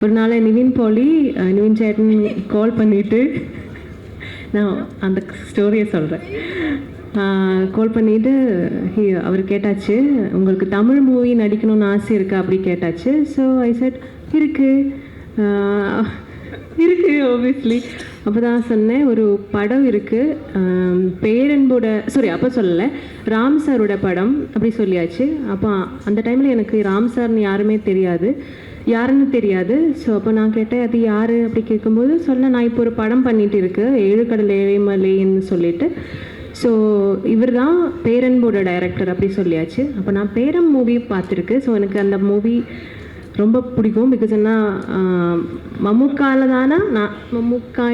ஒரு நாள் நிவின் போலி நிவின் சேட்டன் கால் பண்ணிட்டு நான் அந்த ஸ்டோரியை சொல்கிறேன் கால் பண்ணிட்டு அவர் கேட்டாச்சு உங்களுக்கு தமிழ் மூவி நடிக்கணும்னு ஆசை இருக்கா? அப்படி கேட்டாச்சு. ஸோ ஐ செட் இருக்கு. ஆஹ், இருக்கு அப்போ தான் சொன்னேன் ஒரு படம் இருக்குது பேரன்போட சாரி அப்போ சொல்லலை. ராம் சாரோட படம் அப்படி சொல்லியாச்சு. அப்போ அந்த டைமில் எனக்கு ராம் சார்னு யாருமே தெரியாது. யாருன்னு தெரியாது. ஸோ அப்போ நான் கேட்டேன் அது யார்? அப்படி கேட்கும்போது சொன்னேன் நான் இப்போ ஒரு படம் பண்ணிட்டு இருக்கு ஏழு கடல் ஏழைமலைன்னு சொல்லிட்டு. ஸோ இவர் தான் பேரன்போட டைரக்டர் அப்படி சொல்லியாச்சு. அப்போ நான் பேரம் மூவி பார்த்துருக்கு. ஸோ எனக்கு அந்த மூவி ரொம்ப பிடிக்கும் பிகாஸ் என்ன மம்முக்கால தானே நான் மம்முக்கா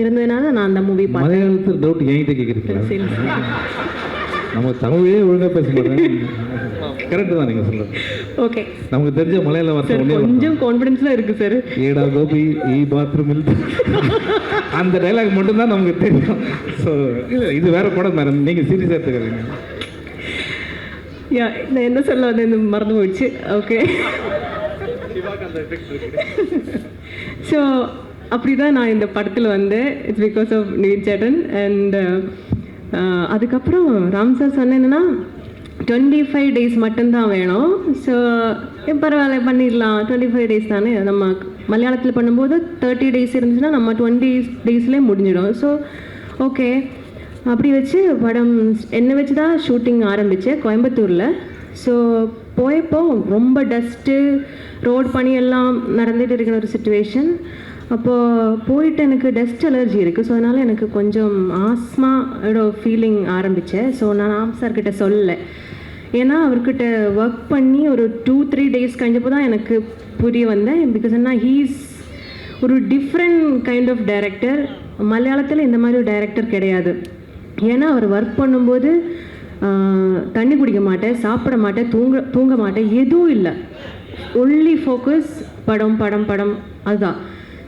இருந்ததுனால நான் அந்த மூவி பார்த்தேன். டவுட் என்கிட்ட கேட்குறீங்களா சரி நம்ம தமிழே ஒழுங்காக பேச கரெக்டு தான் நீங்கள் சொல்கிறது ஓகே நமக்கு தெரிஞ்ச மலையாள வார்த்தை கொஞ்சம் கான்ஃபிடென்ஸில் இருக்குது சார் ஏடா கோபி ஈ பாத்ரூம் அந்த டைலாக் மட்டும்தான் நமக்கு தெரியும். ஸோ இல்லை இது வேற படம் மேடம் நீங்கள் சீரியஸாக எடுத்துக்கிறீங்க யா நான் என்ன சொல்ல வந்து மறந்து போயிடுச்சு. ஓகே ஸோ அப்படி தான் நான் இந்த படத்தில் வந்தேன். இட்ஸ் பிகாஸ் ஆஃப் நீட் சேட்டன் அண்ட் அதுக்கப்புறம் ராம் சார் சொன்னேன்னா டுவெண்ட்டி ஃபைவ் டேஸ் மட்டும்தான் வேணும். ஸோ பரவாயில்ல பண்ணிடலாம். டுவெண்ட்டி ஃபைவ் டேஸ் தானே? நம்ம மலையாளத்தில் பண்ணும்போது தேர்ட்டி டேஸ் இருந்துச்சுன்னா நம்ம டுவெண்ட்டி டேஸ்லேயே முடிஞ்சிடும். ஸோ ஓகே அப்படி வச்சு படம் என்னை வச்சு தான் ஷூட்டிங் ஆரம்பித்தேன் கோயம்புத்தூரில். ஸோ போயப்போ ரொம்ப டஸ்ட்டு ரோட் பணியெல்லாம் எல்லாம் இருக்கிற ஒரு சுச்சுவேஷன் அப்போது போயிட்டு எனக்கு டஸ்ட் அலர்ஜி இருக்குது ஸோ அதனால் எனக்கு கொஞ்சம் ஆஸ்மாவோட ஃபீலிங் ஆரம்பித்தேன் ஸோ நான் ஆம் சார்கிட்ட சொல்லலை. ஏன்னா அவர்கிட்ட ஒர்க் பண்ணி ஒரு டூ த்ரீ டேஸ் கழிஞ்சப்போ தான் எனக்கு புரிய வந்தேன். பிகாஸ் என்ன ஹீஸ் ஒரு டிஃப்ரெண்ட் கைண்ட் ஆஃப் டைரக்டர் மலையாளத்தில் இந்த மாதிரி ஒரு டைரக்டர் கிடையாது. ஏன்னா அவர் ஒர்க் பண்ணும்போது தண்ணி குடிக்க மாட்டேன் சாப்பிட மாட்டேன் தூங்க தூங்க மாட்டேன் எதுவும் இல்லை. ஒன்லி ஃபோக்கஸ் படம் படம் படம் அதுதான்.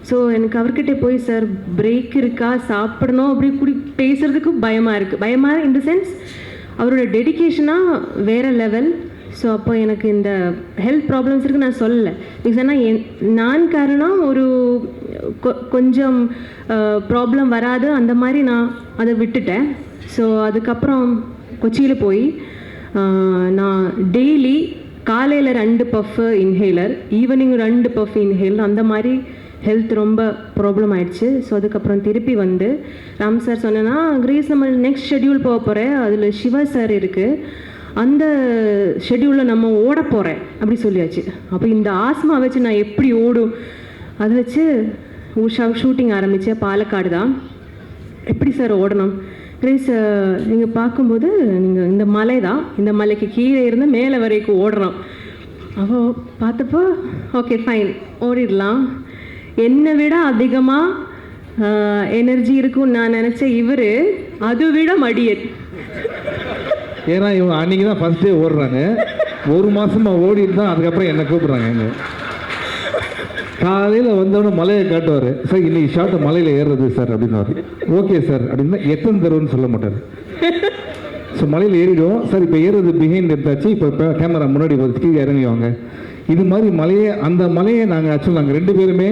ஸோ எனக்கு அவர்கிட்ட போய் சார் பிரேக் இருக்கா? சாப்பிடணும்? அப்படி குடி பேசுறதுக்கு பயமாக இருக்குது பயமாக இன் த சென்ஸ் அவரோட டெடிக்கேஷனாக வேறு லெவல் ஸோ அப்போ எனக்கு இந்த ஹெல்த் ப்ராப்ளம்ஸ் இருக்கு நான் சொல்லலை. பிகாஸ் ஆனால் என் நான் காரணம் ஒரு கொ- கொஞ்சம் ப்ராப்ளம் வராது அந்த மாதிரி நான் அதை விட்டுட்டேன். ஸோ அதுக்கப்புறம் கொச்சியில் போய் நான் டெய்லி காலையில் ரெண்டு பஃப் இன்ஹேலர் ஈவினிங் ரெண்டு பஃப் இன்ஹேலர் அந்த மாதிரி ஹெல்த் ரொம்ப ப்ராப்ளம் ஆயிடுச்சு. ஸோ அதுக்கப்புறம் திருப்பி வந்து ராம் சார் சொன்னேன்னா கிரீஸ் நம்ம நெக்ஸ்ட் ஷெட்யூல் போக போகிறேன் அதில் சிவா சார் இருக்குது அந்த ஷெட்யூலில் நம்ம ஓட போகிறேன் அப்படி சொல்லியாச்சு. அப்போ இந்த ஆஸ்மா வச்சு நான் எப்படி ஓடும்? அதை வச்சு உஷா ஷூட்டிங் ஆரம்பித்தேன் பாலக்காடு தான். எப்படி சார் ஓடணும்? கிரேஸ் நீங்கள் பார்க்கும்போது நீங்கள் இந்த மலை தான். இந்த மலைக்கு கீழே இருந்து மேலே வரைக்கும் ஓடுறோம். அப்போ பார்த்தப்போ ஓகே ஃபைன் ஓடிடலாம். என்னை விட அதிகமாக எனர்ஜி இருக்கும்னு நான் நினச்ச இவர் அதை விட மடியர் ஏன்னா இவங்க அன்னைக்கு தான் ஃபர்ஸ்ட் டே ஓடுறாங்க. ஒரு மாதமாக ஓடிட்டு தான் அதுக்கப்புறம் என்னை கூப்பிட்றாங்க எங்க காலையில் வந்தவொடனே மலையை காட்டுவார். சார் இன்னைக்கு ஷார்ட்டை மலையில் ஏறுறது சார் அப்படின்னாரு ஓகே சார் அப்படின்னா எத்தனை தருவன்னு சொல்ல மாட்டார். ஸோ மலையில் ஏறிடுவோம். சார் இப்போ ஏறுறது பிஹைண்ட் எடுத்தாச்சு. இப்போ கேமரா முன்னாடி வந்து கீழே இறங்கி வாங்க இது மாதிரி மலையை அந்த மலையை நாங்கள் ஆக்சுவலாக நாங்கள் ரெண்டு பேருமே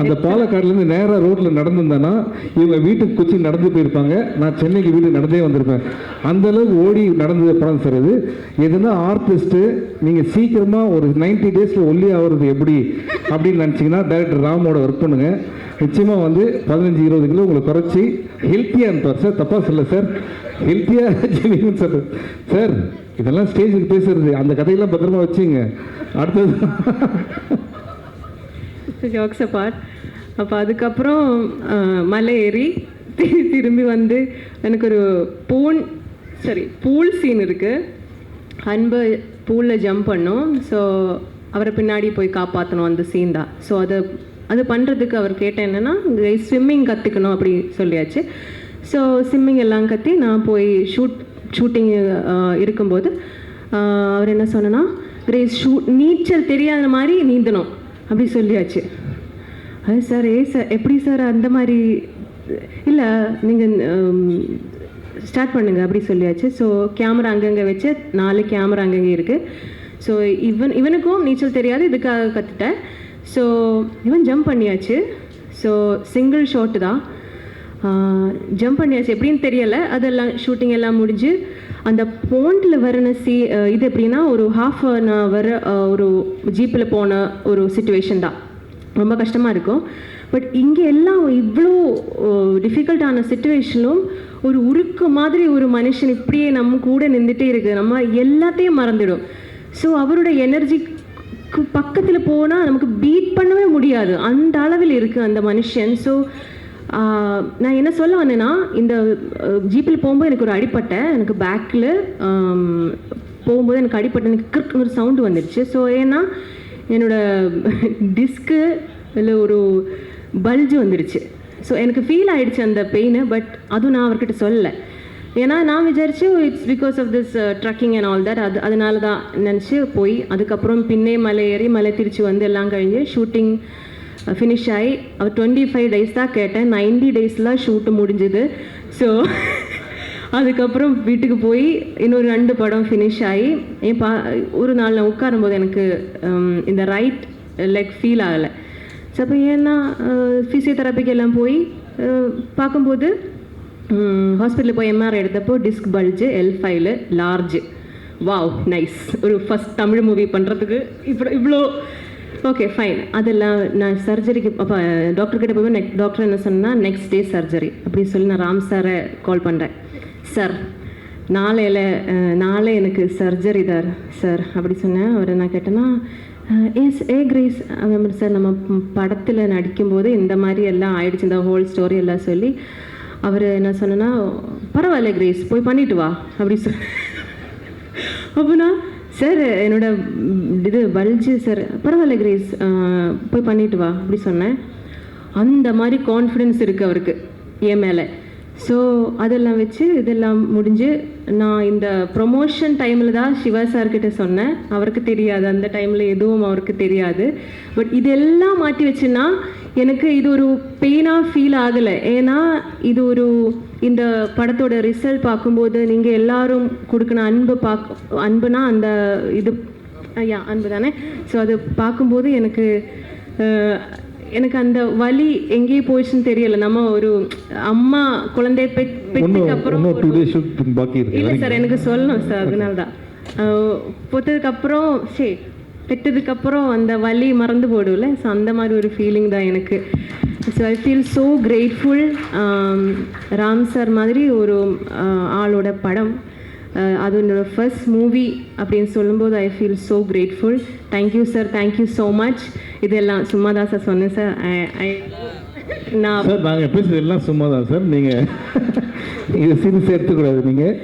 அந்த பாலக்காடுலேருந்து நேராக ரோட்டில் நடந்திருந்தேன்னா இவங்க வீட்டுக்கு குச்சி நடந்து போயிருப்பாங்க. நான் சென்னைக்கு வீட்டுக்கு நடந்தே வந்திருப்பேன். அந்த அளவுக்கு ஓடி நடந்தது படம் சார் இது. எதுனா ஆர்டிஸ்ட்டு நீங்கள் சீக்கிரமாக ஒரு 90 டேஸில் ஒல்லி ஆகிறது எப்படி அப்படின்னு நினச்சிங்கன்னா டைரக்டர் ராமோட ஒர்க் பண்ணுங்கள் நிச்சயமாக வந்து பதினஞ்சு இருபது கிலோ உங்களை குறைச்சி ஹெல்த்தியாக இருப்பார். சார் தப்பாக சொல்ல சார். ஹெல்த்தியாக ஜெனிவன் சார். சார் இதெல்லாம் ஸ்டேஜுக்கு பேசுறது. அந்த கதையெல்லாம் பத்திரமா வச்சுங்க. அடுத்தது ஜோக்ஸ் அப்பார்ட் அப்போ அதுக்கப்புறம் மலை ஏறி தி- திரும்பி வந்து எனக்கு ஒரு பூன் சரி பூல் சீன் இருக்குது அன்பு பூலில் ஜம்ப் பண்ணோம். ஸோ அவரை பின்னாடி போய் காப்பாற்றணும் அந்த சீன் தான். ஸோ அதை அது பண்ணுறதுக்கு அவர் கேட்டேன் என்னென்னா ஸ்விம்மிங் கற்றுக்கணும் அப்படி சொல்லியாச்சு. ஸோ ஸ்விம்மிங் எல்லாம் கற்றி நான் போய் ஷூட் ஷூட்டிங் இருக்கும்போது அவர் என்ன சொன்னேன்னா கிரேஸ் ஷூ நீச்சல் தெரியாத மாதிரி நீந்தணும். அப்படி சொல்லியாச்சு. அது சார் ஏ சார் எப்படி சார் அந்த மாதிரி இல்லை நீங்கள் ஸ்டார்ட் பண்ணுங்க அப்படி சொல்லியாச்சு. ஸோ கேமரா அங்கங்கே வச்சு நாலு கேமரா அங்கங்கே இருக்குது ஸோ இவன் இவனுக்கும் நீச்சல் தெரியாது இதுக்காக கற்றுட்டேன் ஸோ இவன் ஜம்ப் பண்ணியாச்சு. ஸோ சிங்கிள் ஷாட்டு தான். ஜம்ப் பண்ணியாச்சு. எப்படின்னு தெரியல. அதெல்லாம் ஷூட்டிங் எல்லாம் முடிஞ்சு அந்த போண்டில் வரன சி இது எப்படின்னா ஒரு ஹாஃப் அன் ஹவர் ஒரு ஜீப்பில் போன ஒரு சுச்சுவேஷன் தான். ரொம்ப கஷ்டமாக இருக்கும். பட் இங்கே எல்லாம் இவ்வளோ டிஃபிகல்ட்டான சுச்சுவேஷனும் ஒரு உருக்கு மாதிரி ஒரு மனுஷன் இப்படியே நம்ம கூட நின்றுட்டே இருக்குது நம்ம எல்லாத்தையும் மறந்துடும். ஸோ அவரோட எனர்ஜிக்கு பக்கத்தில் போனால் நமக்கு பீட் பண்ணவே முடியாது. அந்த அளவில் இருக்குது அந்த மனுஷன். ஸோ நான் என்ன சொல்ல வந்தேன்னா இந்த ஜீப்பில் போகும்போது எனக்கு ஒரு அடிப்பட்டை எனக்கு பேக்கில் போகும்போது எனக்கு அடிப்பட்ட எனக்கு கிறுக்கு ஒரு சவுண்டு வந்துடுச்சு ஸோ ஏன்னா என்னோட டிஸ்க்கு இல்லை ஒரு பல்ஜு வந்துடுச்சு ஸோ எனக்கு ஃபீல் ஆகிடுச்சு அந்த பெயின் பட் அதுவும் நான் அவர்கிட்ட சொல்லலை. ஏன்னா நான் விசாரிச்சு it's because of this trekking and all that அது அதனால தான் நினச்சி போய் அதுக்கப்புறம் பின்னே மலை ஏறி மலை திருச்சி வந்து எல்லாம் கழிஞ்சு ஷூட்டிங் ஃபினிஷ் ஆகி அவர் டுவெண்ட்டி ஃபைவ் டேஸ் தான் கேட்டேன் நைன்டி டேஸில் ஷூட்டு முடிஞ்சுது ஸோ அதுக்கப்புறம் வீட்டுக்கு போய் இன்னொரு ரெண்டு படம் ஃபினிஷ் ஆகி என் பா ஒரு நாள் நான் உட்காரும்போது எனக்கு இந்த ரைட் லெக் ஃபீல் ஆகலை ஸோ அப்போ ஏன்னா ஃபிசியோதெரப்பிக்கு எல்லாம் போய் பார்க்கும்போது ஹாஸ்பிட்டலில் போய் எம்ஆர் எடுத்தப்போ டிஸ்க் பல்ஜு எல் ஃபைவ்ல லார்ஜு வாவ் நைஸ் ஒரு ஃபஸ்ட் தமிழ் மூவி பண்ணுறதுக்கு இப்போ இவ்வளோ ஓகே ஃபைன் அதெல்லாம் நான் சர்ஜரிக்கு அப்போ டாக்டர் கிட்ட போய் நெக் டாக்டர் என்ன சொன்னால் நெக்ஸ்ட் டே சர்ஜரி அப்படின்னு சொல்லி நான் ராம் சாரை கால் பண்ணுறேன் சார் நாளையில் நாளை எனக்கு சர்ஜரி தார் சார் அப்படி சொன்னேன். அவரை நான் கேட்டேன்னா எஸ் ஏ கிரேஸ் சார் நம்ம படத்தில் நடிக்கும்போது இந்த மாதிரி எல்லாம் ஆயிடுச்சு இந்த ஹோல் ஸ்டோரி எல்லாம் சொல்லி அவர் என்ன சொன்னேன்னா பரவாயில்ல கிரேஸ் போய் பண்ணிட்டு வா. அப்படி சொன்ன அப்படின்னா சார் என்னோட இது பல்ஜி சார் பரவாயில்ல கிரேஸ் போய் பண்ணிட்டு வா அப்படி சொன்னேன். அந்த மாதிரி கான்ஃபிடென்ஸ் இருக்குது அவருக்கு என் மேலே. ஸோ அதெல்லாம் வச்சு இதெல்லாம் முடிஞ்சு நான் இந்த ப்ரொமோஷன் டைமில் தான் சிவா சார்கிட்ட சொன்னேன். அவருக்கு தெரியாது. அந்த டைமில் எதுவும் அவருக்கு தெரியாது. பட் இதெல்லாம் மாற்றி வச்சுன்னா எனக்கு இது ஒரு பெயினாக ஃபீல் ஆகலை. ஏன்னா இது ஒரு இந்த படத்தோட ரிசல்ட் பார்க்கும்போது நீங்கள் எல்லாரும் கொடுக்கணும் அன்பு பார்க்க அன்புனா அந்த இது ஐயா அன்பு தானே? ஸோ அது பார்க்கும்போது எனக்கு எனக்கு அந்த வலி எங்கேயே போயிடுச்சுன்னு தெரியல. நம்ம ஒரு அம்மா குழந்தை இன்னும் அப்புறம் இல்லை சார் எனக்கு சொல்லணும் சார் அதனால தான் பொத்ததுக்கப்புறம் சரி பெற்றதுக்கப்புறம் அந்த வலி மறந்து போடும்ல. ஸோ அந்த மாதிரி ஒரு ஃபீலிங் தான் எனக்கு. So I feel so grateful Ram sir மாதிரி ஒரு ஆளோட படம். அது என்னோட ஃபர்ஸ்ட் மூவி அப்படின்னு சொல்லும்போது I feel so grateful thank you sir thank you so much இதெல்லாம் சும்மா தான் சார் சொன்னேன் சார் ஐ நான் சார் நாங்கள் பேசுறது எல்லாம் சும்மா தான் சார் நீங்கள் இது சீரியஸ் எடுத்துக்கூடாது நீங்கள்